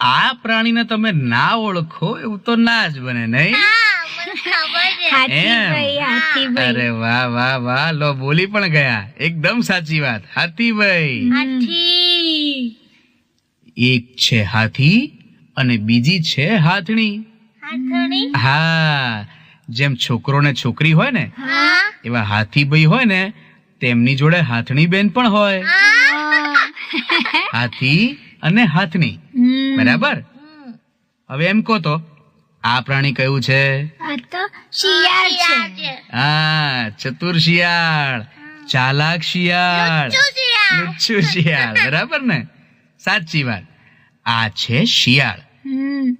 આ પ્રાણીને તમે ના ઓળખો એવું તો ના જ બને નહીં? અરે વાહ વાહ વાહ. લો બોલી પણ ગયા. એકદમ સાચી વાત. હાથીભાઈ હાથી. એક છે હાથી અને બીજી છે હાથણી. હા. જેમ છોકરો ને છોકરી હોય ને એવા એવા હાથીભાઈ હોય ને તેમની જોડે હાથણી બેન પણ હોય. હાથી અને હાથણી. બરાબર? હવે એમ કહો તો આ પ્રાણી કયું છે? આ શિયાળ છે. હા ચતુર શિયાળ ચાલાક શિયાળ લુચ્છુ શિયાળ. બરાબર ને? સાચી વાત. આ છે શિયાળ. હમ.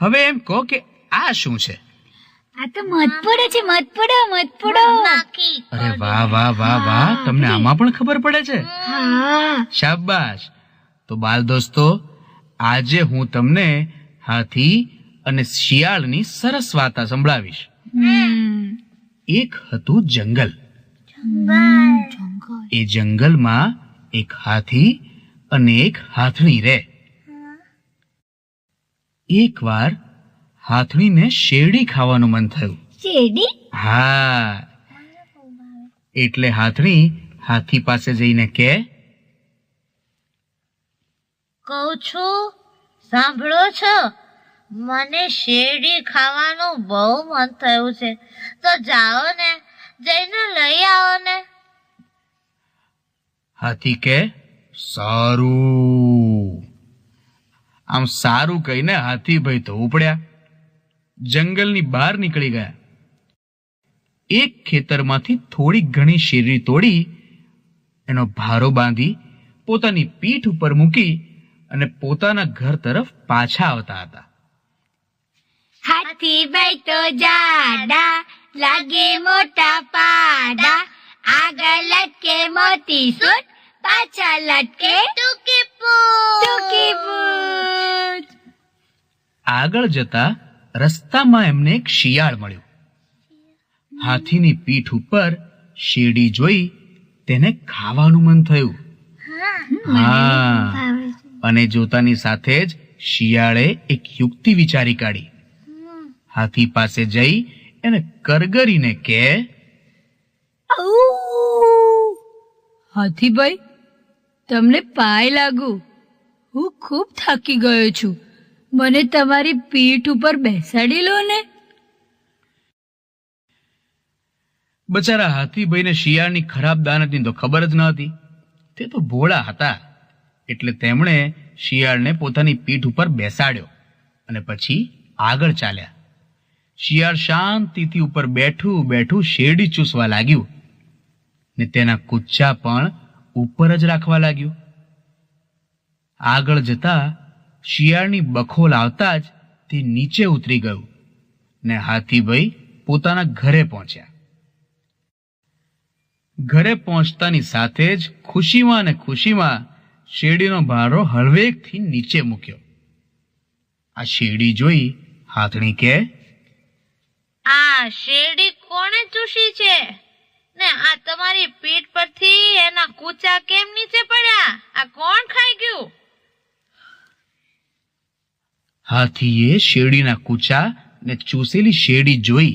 હવે એમ કહો કે આ શું છે? આ તો મધપડો છે મધપડો મધપડો. અરે વાહ વાહ વાહ વાહ. તમને આમાં પણ ખબર પડે છે? હા. શાબાશ. તો બાલ દોસ્તો આજે હું તમને હાથી અને શિયાળની સરસ વાર્તા સંભળાવીશ. એક હતું જંગલ. એ જંગલમાં એક હાથી અને એક હાથણી રહે એકવાર હાથણીને શેરડી ખાવાનું મન થયું. શેરડી? હા. એટલે હાથણી હાથી પાસે જઈને કે કહું છું, સાંભળો છો? મને શેરડી ખાવાનું બહુ મન થયું છે. તો જાઓ ને, જઈને લઈ આવો ને. હાથી કે, સારું. આમ સારું કહીને હાથીભાઈ તો ઉપડ્યા. જંગલની બહાર નીકળી ગયા. એક ખેતરમાંથી થોડી ઘણી શેરડી તોડી, એનો ભારો બાંધી પોતાની પીઠ ઉપર મૂકી અને પોતાના ઘર તરફ પાછા આવતા હતા. હાથી બેઠો જાડા લાગે મોટા પાડા. આગળ લટકે મોતી સૂટ પાછા લટકે ટૂંકી પૂત ટૂંકી પૂત આગળ જતા રસ્તામાં એમને એક શિયાળ મળ્યું. હાથીની પીઠ ઉપર શેરડી જોઈ તેને ખાવાનું મન થયું. હા. અને જોતાની સાથે જ શિયાળે એક યુક્તિ વિચારી કાઢી. હાથી પાસે જઈ એને કરગરીને કે હાથીભાઈ તમને પાય લાગુ. હું ખૂબ થાકી ગયો છું. મને તમારી પીઠ ઉપર બેસાડી લો ને. બચારા હાથીભાઈને શિયાળની ખરાબ દાનતની તો ખબર જ ન હતી. તે તો ભોળા હતા. એટલે તેમણે શિયાળને પોતાની પીઠ ઉપર બેસાડ્યો અને પછી આગળ ચાલ્યા. શિયાળ શાંતિથી ઉપર બેઠું બેઠું શેરડી ચૂસવા લાગ્યું ને તેના કુચ્ચા પણ ઉપર જ રાખવા લાગ્યું. આગળ જતા શિયાળની બખોલ આવતા જ તે નીચે ઉતરી ગયું ને હાથીભાઈ પોતાના ઘરે પહોંચ્યા. ઘરે પહોંચતાની સાથે જ ખુશીમાં ને ખુશીમાં શેરડીનો ભારો હળવેકથી નીચે મૂક્યો. આ શેરડી જોઈ હાથણી કે આ શેરડી કોણે ચૂસી છે? ને આ તમારી પીઠ પરથી એના કૂચા કેમ નીચે પડ્યા? આ કોણ ખાઈ ગયું? હાથીએ શેરડીના કૂચા ને ચૂસેલી શેરડી જોઈ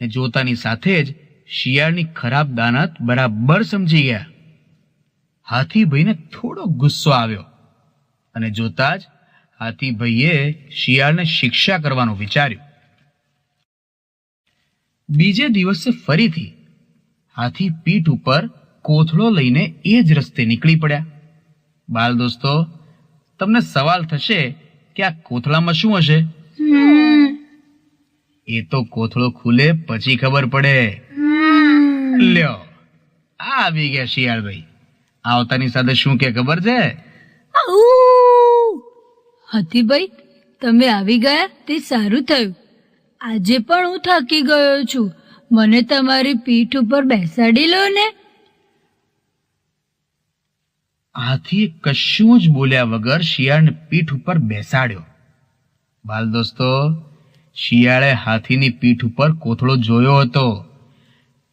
ને જોતાની સાથે જ શિયાળની ખરાબ દાનત બરાબર સમજી ગયા. હાથીભાઈને થોડો ગુસ્સો આવ્યો. અને જોતા જ હાથીભાઈએ શિયાળને શિક્ષા કરવાનું વિચાર્યું. બીજે દિવસે ફરીથી હાથી પીઠ ઉપર કોથળો લઈને એ જ રસ્તે નીકળી પડ્યા. બાલ દોસ્તો, તમને સવાલ થશે કે આ કોથળામાં શું હશે? એ તો કોથળો ખુલે પછી ખબર પડે. લ્યો આ આવી ગયા શિયાળભાઈ. આવતાની સાથે શું કે ખબર છે? હતીભાઈ તમે આવી ગયા તે સારું થયું. આજે પણ હું થાકી ગયો છું. મને તમારી પીઠ ઉપર બેસાડી લો ને. હાથીએ કશું જ બોલ્યા વગર શિયાળને પીઠ ઉપર બેસાડ્યો. બાલ દોસ્તો શિયાળે હાથીની પીઠ ઉપર કોથળો જોયો હતો.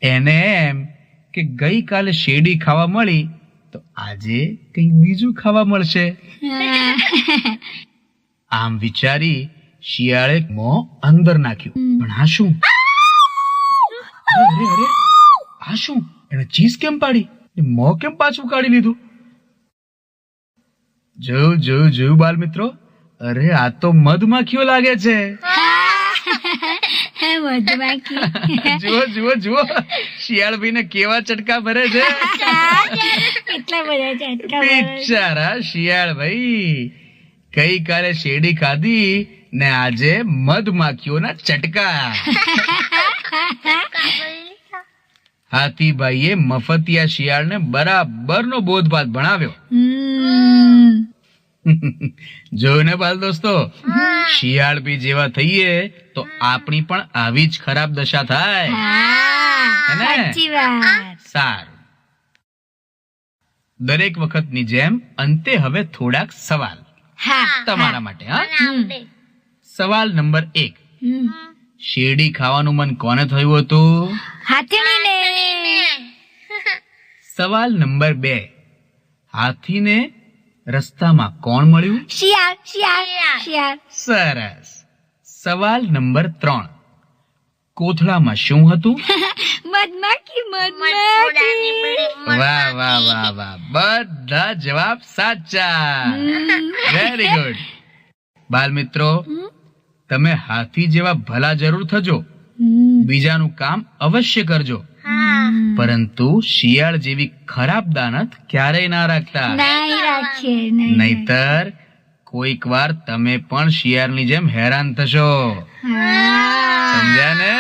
એને એમ કે ગઈકાલે શેરડી ખાવા મળી તો આજે કંઈક બીજું ખાવા મળશે. આમ વિચારી શિયાળે મો અંદર નાખ્યું. પણ આ શું? અરે અરે આ શું? એને ચીઝ કેમ પાડી? મો મોં કેમ પાછું કાઢી લીધું? જોયું જોયું જોયું બાલ મિત્રો અરે આ તો મધમાખીઓ લાગે છે. જુઓ જુઓ જુઓ. શિયાળભાઈ ને કેવા ચટકા ભરે છે? કેટલા બધા ચટકા. બિચારા શિયાળભાઈ. ગઈકાલે શેરડી ખાધી ને આજે મધમાખીઓના ચટકા. હાથીભાઈએ મફતિયા શિયાળને બરાબરનો બોધપાઠ ભણાવ્યો. હમ. જોયું ને બાલ દોસ્તો શિયાળ બી જેવા થઈએ તો આપણી પણ આવી જ ખરાબ દશા થાય. સારું. દરેક વખતની જેમ અંતે હવે થોડાક સવાલ. હા. તમારા માટે હા? સવાલ નંબર એક. શેરડી ખાવાનું મન કોને થયું હતું? સવાલ નંબર બે. હાથીને રસ્તામાં કોણ મળ્યું? શિયાળ શિયાળ શિયાળ. સરસ. સવાલ નંબર ત્રણ. કોથળામાં શું હતું? મધમાખી મધમાખી. વાહ વાહ વાહ વાહ. બધા જવાબ સાચા. વેરી ગુડ બાલ મિત્રો તમે હાથી જેવા ભલા જરૂર થજો. હમ. બીજાનું કામ અવશ્ય કરજો. પરંતુ શિયાળ જેવી ખરાબ દાનત ક્યારેય ના રાખતા. નહીં રાખીએ નહીં નહીતર કોઈક વાર તમે પણ શિયાળની જેમ હેરાન થશો. સમજ્યા ને?